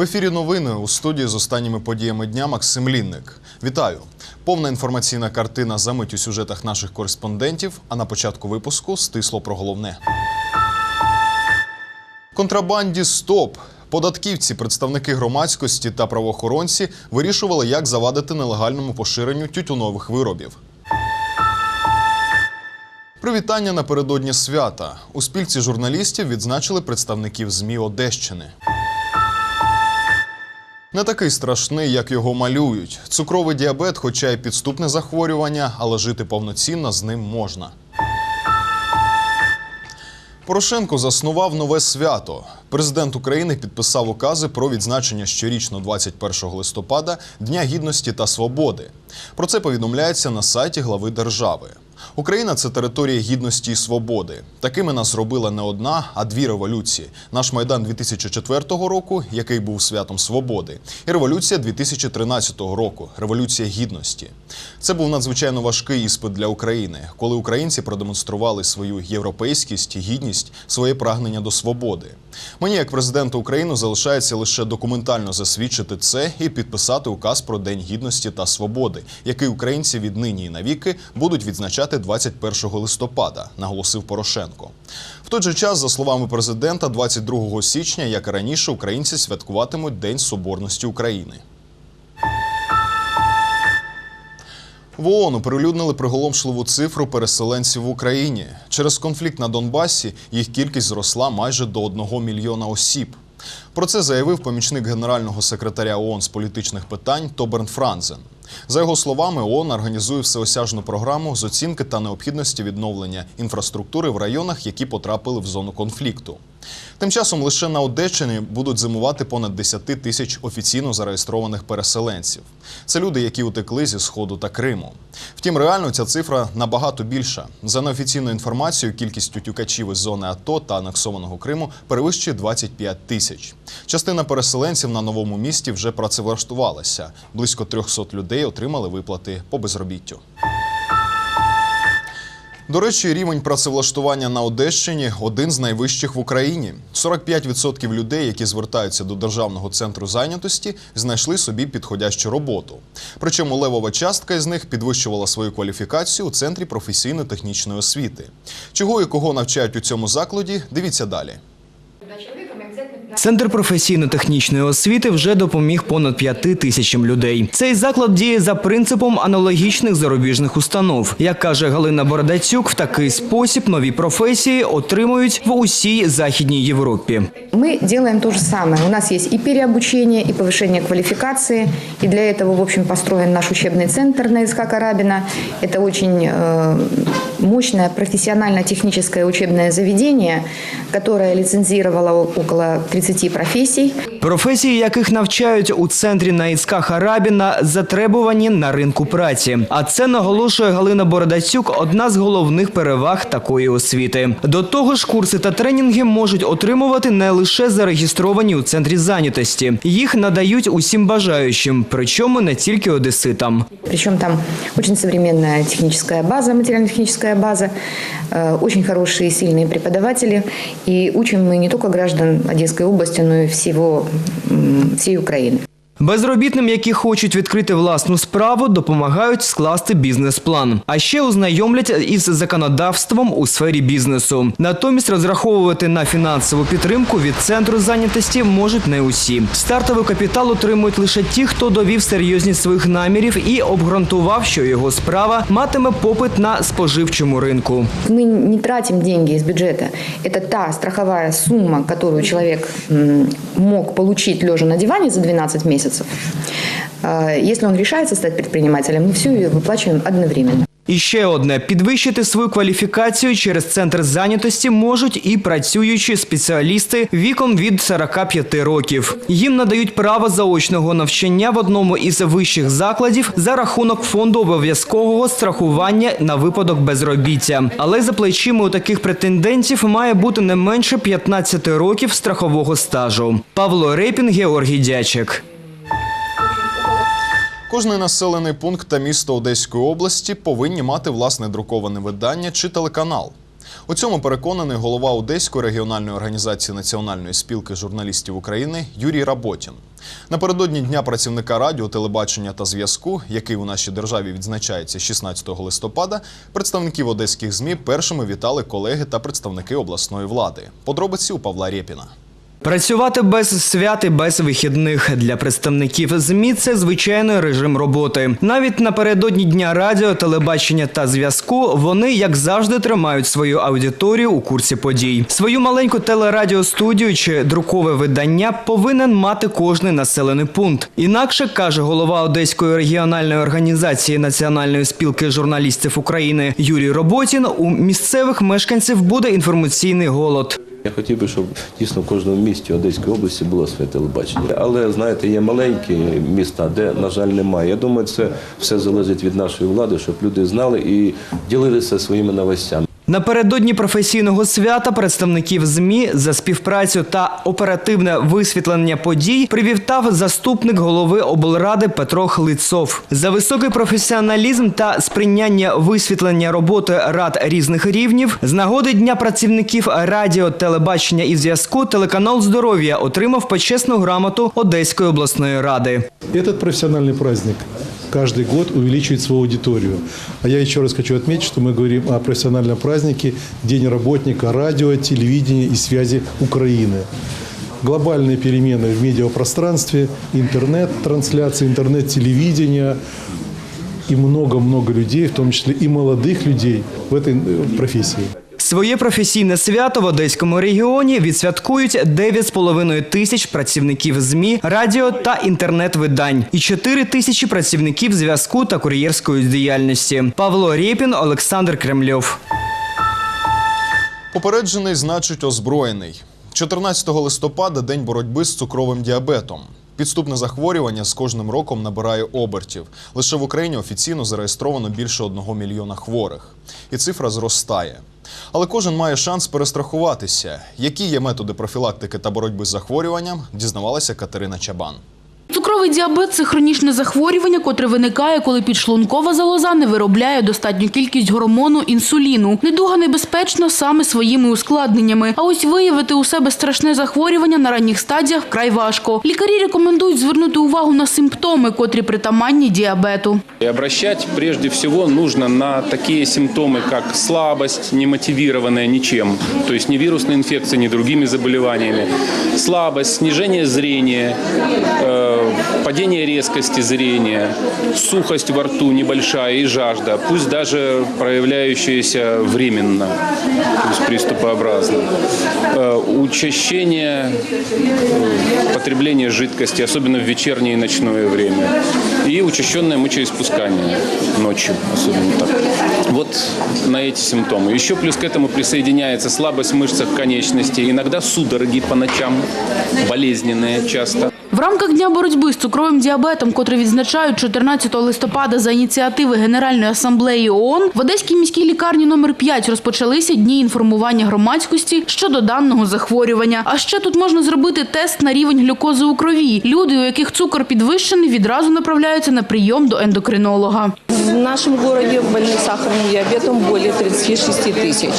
В ефірі новини у студії з останніми подіями дня Максим Лінник. Вітаю! Повна інформаційна картина за мить у сюжетах наших кореспондентів. А на початку випуску стисло про головне. Контрабанді стоп. Податківці, представники громадськості та правоохоронці вирішували, як завадити нелегальному поширенню тютюнових виробів. Привітання напередодні свята. У спілці журналістів відзначили представників ЗМІ Одещини. Не такий страшний, як його малюють. Цукровий діабет, хоча й підступне захворювання, але жити повноцінно з ним можна. Порошенко заснував нове свято. Президент України підписав укази про відзначення щорічно 21 листопада Дня гідності та свободи. Про це повідомляється на сайті глави держави. Україна це територія гідності і свободи. Такими нас зробила не одна, а дві революції: наш майдан 2004 року, який був святом свободи, і революція 2013 року революція гідності. Це був надзвичайно важкий іспит для України, коли українці продемонстрували свою європейськість, гідність, своє прагнення до свободи. Мені, як президенту України, залишається лише документально засвідчити це і підписати указ про День гідності та свободи, який українці віднині і навіки будуть відзначати 21 листопада, наголосив Порошенко. В той же час, за словами президента, 22 січня, як і раніше, українці святкуватимуть День Соборності України. В ООН оприлюднили приголомшливу цифру переселенців в Україні. Через конфлікт на Донбасі їх кількість зросла майже до 1 мільйона осіб. Про це заявив помічник генерального секретаря ООН з політичних питань Тоберн Франзен. За його словами, ООН організує всеосяжну програму з оцінки та необхідності відновлення інфраструктури в районах, які потрапили в зону конфлікту. Тим часом лише на Одещині будуть зимувати понад 10 тисяч офіційно зареєстрованих переселенців. Це люди, які утекли зі сходу та Криму. Втім, реально ця цифра набагато більша. За неофіційною інформацією, кількість утюкачів із зони АТО та анексованого Криму перевищує 25 тисяч. Частина переселенців на новому місті вже працевлаштувалася. Близько 300 людей отримали виплати по безробіттю. До речі, рівень працевлаштування на Одещині один з найвищих в Україні. 45% людей, які звертаються до державного центру зайнятості, знайшли собі підходящу роботу. Причому левова частка із них підвищувала свою кваліфікацію у центрі професійно-технічної освіти. Чого і кого навчають у цьому закладі? Дивіться далі. Центр професійно-технічної освіти вже допоміг понад п'яти тисячам людей. Цей заклад діє за принципом аналогічних зарубіжних установ. Як каже Галина Бородацюк, в такий спосіб нові професії отримують в усій західній Європі. Мы делаем то же самое. У нас есть и переобучение, и повышение квалификации. И для этого, в общем, построен наш учебный центр на СК Карабина. Это очень э, мощное профессионально-техническое учебное заведение, которое лицензировало около 30 профессий. Професії, яких навчають у центрі на Іцка Харабіна, затребувані на ринку праці. А це наголошує Галина Бородацюк, одна з головних переваг такої освіти. До того ж, курси та тренінги можуть отримувати не лише зареєстровані у центрі зайнятості. Їх надають усім бажаючим, причому не тільки одеситам. Причем там очень современная техническая база, материально-техническая база, э, очень хорошие и сильные преподаватели. И учим мы не только граждан Одесской области, но и всего, м, всей Украины. Безробітним, які хочуть відкрити власну справу, допомагають скласти бізнес-план. А ще ознайомлять із законодавством у сфері бізнесу. Натомість розраховувати на фінансову підтримку від центру зайнятості можуть не усі. Стартовий капітал отримують лише ті, хто довів серйозність своїх намірів і обґрунтував, що його справа матиме попит на споживчому ринку. Мы не тратим деньги из бюджета. Это та страховая сумма, которую человек м, мог получить лежа на диване за 12 месяцев. Э, Если он решается стать предпринимателем, мы всю ее выплачиваем одновременно. І ще одне підвищити свою кваліфікацію через центр зайнятості можуть і працюючі спеціалісти віком від 45 років. Їм надають право заочного навчання в одному із вищих закладів за рахунок фонду обов'язкового страхування на випадок безробіття. Але за плечима у таких претендентів має бути не менше 15 років страхового стажу. Павло Репін, Георгій Дячик. Кожний населений пункт та місто Одеської області повинні мати власне друковане видання чи телеканал. У цьому переконаний голова Одеської регіональної організації Національної спілки журналістів України Юрій Работін. Напередодні Дня працівника радіо, телебачення та зв'язку, який у нашій державі відзначається 16 листопада, представників одеських ЗМІ першими вітали колеги та представники обласної влади. Подробиці у Павла Рєпіна. Працювати без свят і без вихідних для представників ЗМІ – це звичайний режим роботи. Навіть напередодні дня радіо, телебачення та зв'язку вони, як завжди, тримають свою аудиторію у курсі подій. Свою маленьку телерадіостудію чи друкове видання повинен мати кожний населений пункт. Інакше каже голова Одеської регіональної організації Національної спілки журналістів України Юрій Роботін. У місцевих мешканців буде інформаційний голод. Я хотів би, щоб дійсно в кожному місті Одеської області було своє телебачення. Але знаєте, є маленькі міста, де, на жаль, немає. Я думаю, це все залежить від нашої влади, щоб люди знали і ділилися своїми новостями. Напередодні професійного свята представників ЗМІ за співпрацю та оперативне висвітлення подій привітав заступник голови облради Петро Хлицов. За високий професіоналізм та сприйняння висвітлення роботи рад різних рівнів з нагоди Дня працівників радіо, телебачення і зв'язку телеканал Здоров'я отримав почесну грамоту Одеської обласної ради. Этот профессиональный праздник каждый год увеличивает свою аудиторию. А я еще раз хочу отметить, что мы говорим о профессиональном празднике День работника радио, телевидения и связи Украины. Глобальные перемены в медиапространстве, интернет-трансляции, интернет-телевидение и много-много людей, в том числе и молодых людей в этой э, профессии. Своє професійне свято в Одеському регіоні відсвяткують 9,5 тисяч працівників ЗМІ, радіо та інтернет-видань і 4 тисячі працівників зв'язку та кур'єрської діяльності. Павло Рєпін, Олександр Кремльов. Попереджений значить озброєний. 14 листопада день боротьби з цукровим діабетом. Підступне захворювання з кожним роком набирає обертів. Лише в Україні офіційно зареєстровано більше одного мільйона хворих. І цифра зростає. Але кожен має шанс перестрахуватися. Які є методи профілактики та боротьби з захворюванням, дізнавалася Катерина Чабан. Цукровий діабет – це хронічне захворювання, котре виникає, коли підшлункова залоза не виробляє достатню кількість гормону інсуліну. Недуга небезпечна саме своїми ускладненнями. А ось виявити у себе страшне захворювання на ранніх стадіях вкрай важко. Лікарі рекомендують звернути увагу на симптоми, котрі притаманні діабету. И обращать прежде всего нужно на такие симптомы, как слабость, не мотивированная ничем, то есть ни вирусной инфекцией, другими заболеваниями, слабость, снижение зрения, э, падение резкости зрения, сухость во рту небольшая и жажда, пусть даже проявляющаяся временно, то есть приступообразно, Э, учащение э, потребления жидкости, особенно в вечернее и ночное время, и учащенное мочеиспускание ночью, особенно так. Вот на эти симптомы. Еще плюс к этому присоединяется слабость в мышцах конечностей, иногда судороги по ночам, болезненные часто. В рамках Дня боротьби з цукровим діабетом, котрий відзначають 14 листопада за ініціативи Генеральної асамблеї ООН, в Одеській міській лікарні номер 5 розпочалися дні інформування громадськості щодо даного захворювання. А ще тут можна зробити тест на рівень глюкози у крові. Люди, у яких цукор підвищений, відразу направляються на прийом до ендокринолога. В нашем городе больных сахарным диабетом более 36 тысяч.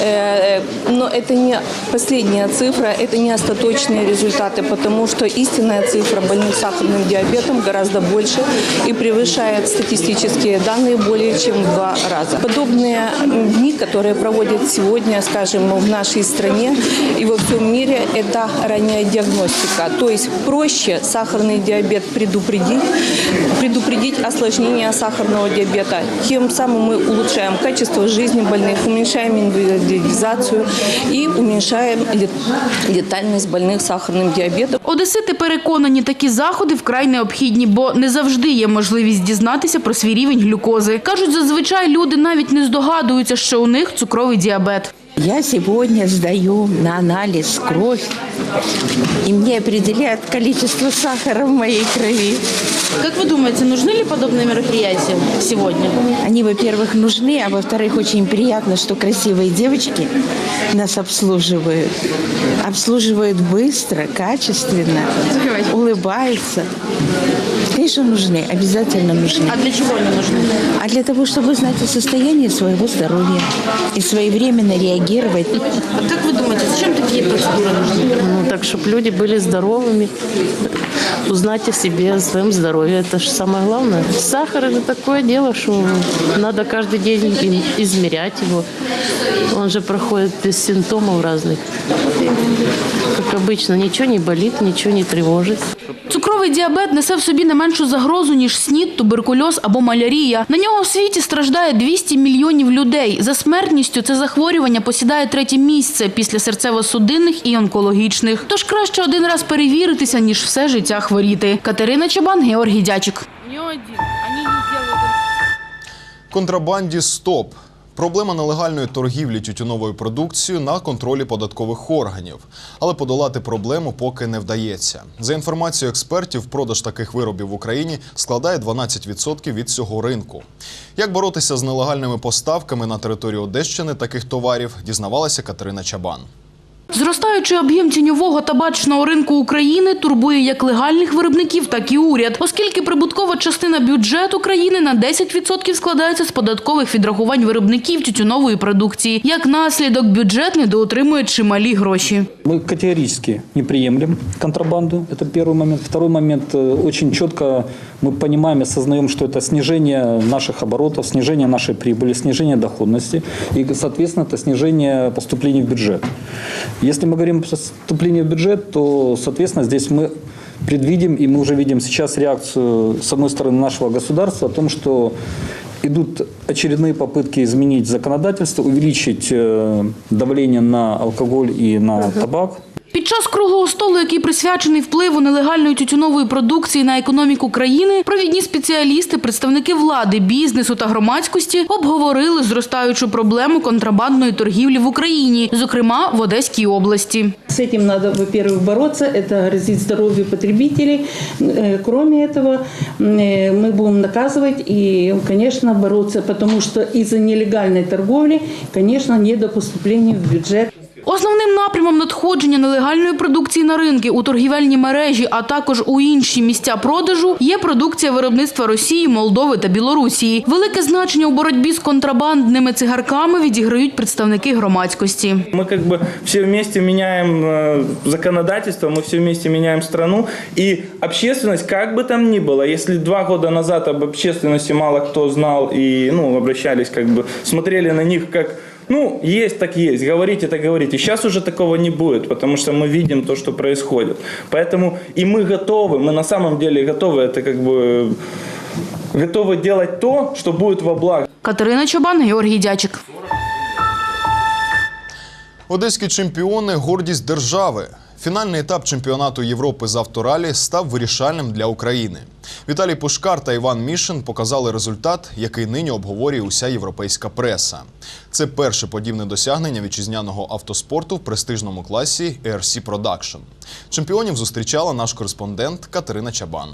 Э, Но это не последняя цифра, это не остаточные результаты, потому что истинная цифра больных сахарным диабетом гораздо больше и превышает статистические данные более чем в два раза. Подобные дни, которые проводят сегодня, скажем, в нашей стране и во всем мире, это ранняя диагностика. То есть проще сахарный диабет предупредить, предупредить осложнение сахарного диабета. Тем самым мы улучшаем качество жизни больных, уменьшаем индивидуализацию и уменьшаем лет- летальность больных сахарным диабетом. Одесити переконані, такі заходи вкрай необхідні, бо не завжди є можливість дізнатися про свій рівень глюкози. Кажуть, зазвичай люди навіть не здогадуються, що у них цукровий діабет. Я сегодня сдаю на анализ кровь, и мне определяют количество сахара в моей крови. Как вы думаете, нужны ли подобные мероприятия сегодня? Они, во-первых, нужны, а во-вторых, очень приятно, что красивые девочки нас обслуживают. Обслуживают быстро, качественно, улыбаются. Конечно, нужны, обязательно нужны. А для чего они нужны? А для того, чтобы знать о состоянии своего здоровья и своевременно реагировать. А как вы думаете, зачем такие процедуры нужны? Ну, так, чтобы люди были здоровыми, узнать о себе, о своем здоровье. Это же самое главное. Сахар – это такое дело, что надо каждый день измерять его. Он же проходит без симптомов разных. Как обычно, ничего не болит, ничего не тревожит. Цукровий діабет несе в собі не меншу загрозу, ніж снід, туберкульоз або малярія. На нього у світі страждає 200 мільйонів людей. За смертністю це захворювання посідає третє місце після серцево-судинних і онкологічних. Тож краще один раз перевіритися, ніж все життя хворіти. Катерина Чабан, Георгій Дячик. Контрабанді стоп. Проблема нелегальної торгівлі тютюновою продукцією на контролі податкових органів. Але подолати проблему поки не вдається. За інформацією експертів, продаж таких виробів в Україні складає 12% від цього ринку. Як боротися з нелегальними поставками на територію Одещини таких товарів, дізнавалася Катерина Чабан. Зростаючий об'єм тіньового табачного ринку України турбує як легальних виробників, так і уряд, оскільки прибуткова частина бюджету країни на 10% складається з податкових відрахувань виробників тютюнової продукції. Як наслідок, бюджет недоотримує чималі гроші. Мы категорически не приемлем контрабанду. Это первый момент. Второй момент. э, Очень четко мы понимаем и осознаем, что это снижение наших оборотов, снижение нашей прибыли, снижение доходности и, соответственно, это снижение поступлений в бюджет. Если мы говорим о поступлении в бюджет, то, соответственно, здесь мы предвидим, и мы уже видим сейчас реакцию, с одной стороны, нашего государства о том, что идут очередные попытки изменить законодательство, увеличить э, давление на алкоголь и на табак. Під час круглого столу, який присвячений впливу нелегальної тютюнової продукції на економіку країни, провідні спеціалісти, представники влади, бізнесу та громадськості обговорили зростаючу проблему контрабандної торгівлі в Україні, зокрема в Одеській області. С этим надо, во-первых, бороться, это грозит здоровью потребителей. Э, Кроме этого, э, мы будем наказывать и, конечно, бороться, потому что из-за нелегальной торговли, конечно, недопоступления в бюджет. Основним напрямом надходження нелегальної продукції на ринки у торгівельні мережі, а також у інші місця продажу, є продукція виробництва Росії, Молдови та Білорусії. Велике значення у боротьбі з контрабандними цигарками відіграють представники громадськості. Мы как бы все вместе меняем э, законодательство, мы все вместе меняем страну. И общественность, как бы там ни было, если два года назад об общественности мало кто знал и ну, обращались, как бы смотрели на них как ну, есть так есть, говорите так говорите. Сейчас уже такого не будет, потому что мы видим то, что происходит. Поэтому и мы готовы, мы на самом деле готовы, это как бы готовы делать то, что будет во благо. Катерина Чобан, Георгій Дячик. Одеські чемпіони гордість держави. Фінальний етап чемпіонату Європи з авторалі став вирішальним для України. Віталій Пушкар та Іван Мішин показали результат, який нині обговорює уся європейська преса. Це перше подібне досягнення вітчизняного автоспорту в престижному класі ERC Production. Чемпіонів зустрічала наш кореспондент Катерина Чабан.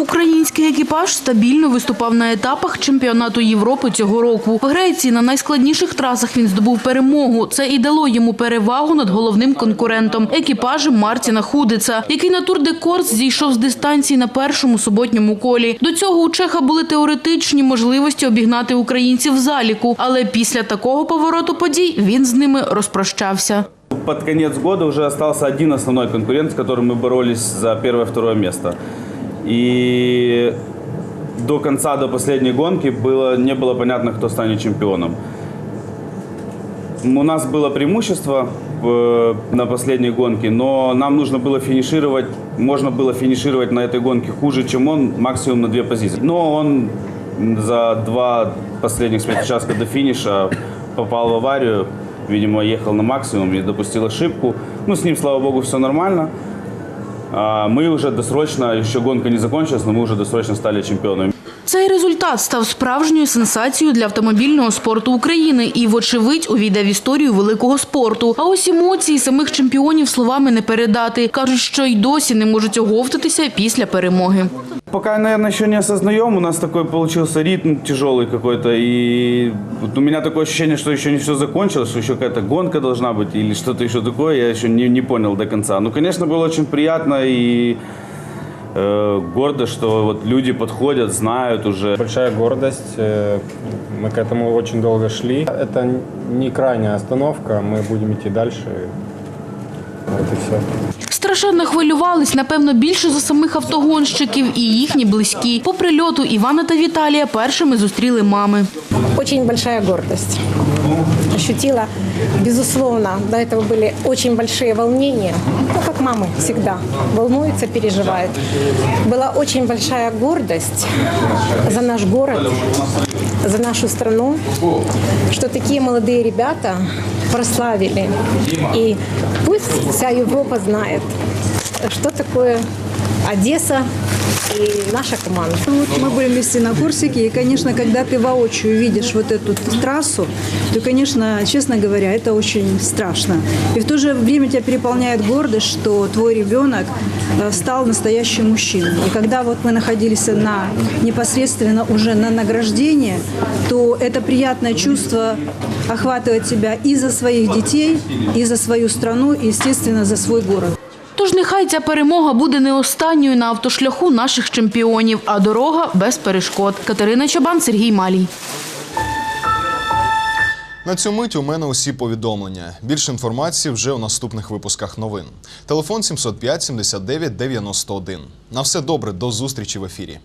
Український екіпаж стабільно виступав на етапах чемпіонату Європи цього року. В Греції на найскладніших трасах він здобув перемогу. Це і дало йому перевагу над головним конкурентом екіпажем Мартіна Худица, який на тур де Корс зійшов з дистанції на першому суботньому колі. До цього у Чеха були теоретичні можливості обігнати українців в заліку, але після такого повороту подій він з ними розпрощався. Под конец года уже остался один основной конкурент, с которым мы боролись за первое-второе место. И до конца, до последней гонки было, не было понятно, кто станет чемпионом. У нас было преимущество э, на последней гонке, но нам нужно было финишировать, можно было финишировать на этой гонке хуже, чем он, максимум на две позиции. Но он за два последних участка до финиша попал в аварию видимо, ехал на максимум и допустил ошибку. Ну, с ним, слава богу, все нормально. Мы уже досрочно, еще гонка не закончилась, но мы уже досрочно стали чемпионами. Цей результат став справжньою сенсацією для автомобільного спорту України і, вочевидь, увійде в історію великого спорту. А ось емоції самих чемпіонів словами не передати. Кажуть, що й досі не можуть оговтатися після перемоги. Пока, наверное, еще не осознаем. У нас такой получился ритм тяжелый какой-то. И вот у меня такое ощущение, что еще не все закончилось, что еще какая-то гонка должна быть или что-то еще такое. Я еще не, не понял до конца. Ну, конечно, было очень приятно и э, гордо, что вот люди подходят, знают уже. Большая гордость. э, Мы к этому очень долго шли. Это не крайняя остановка. Мы будем идти дальше. Вот и все. Страшенно хвилювались, напевно, більше за самих автогонщиків і їхні близькі. По прильоту Івана та Віталія першими зустріли мами. Очень большая гордость. Ощутила, безусловно, до этого были очень большие волнения. Ну, как мамы всегда, волнуются, переживают. Была очень большая гордость за наш город, за нашу страну, что такие молодые ребята прославили. И пусть вся Европа знает, что такое Одесса и наша команда. Вот мы были вместе на Корсике, и, конечно, когда ты воочию видишь вот эту трассу, то, конечно, честно говоря, это очень страшно. И в то же время тебя переполняет гордость, что твой ребенок э, стал настоящим мужчиной. И когда вот мы находились на непосредственно уже на награждении, то это приятное чувство охватывает тебя и за своих детей, и за свою страну, и, естественно, за свой город. Тож нехай ця перемога буде не останньою на автошляху наших чемпіонів, а дорога без перешкод. Катерина Чабан, Сергій Малій. На цю мить у мене усі повідомлення. Більше інформації вже у наступних випусках новин. Телефон 705 79 91. На все добре, до зустрічі в ефірі.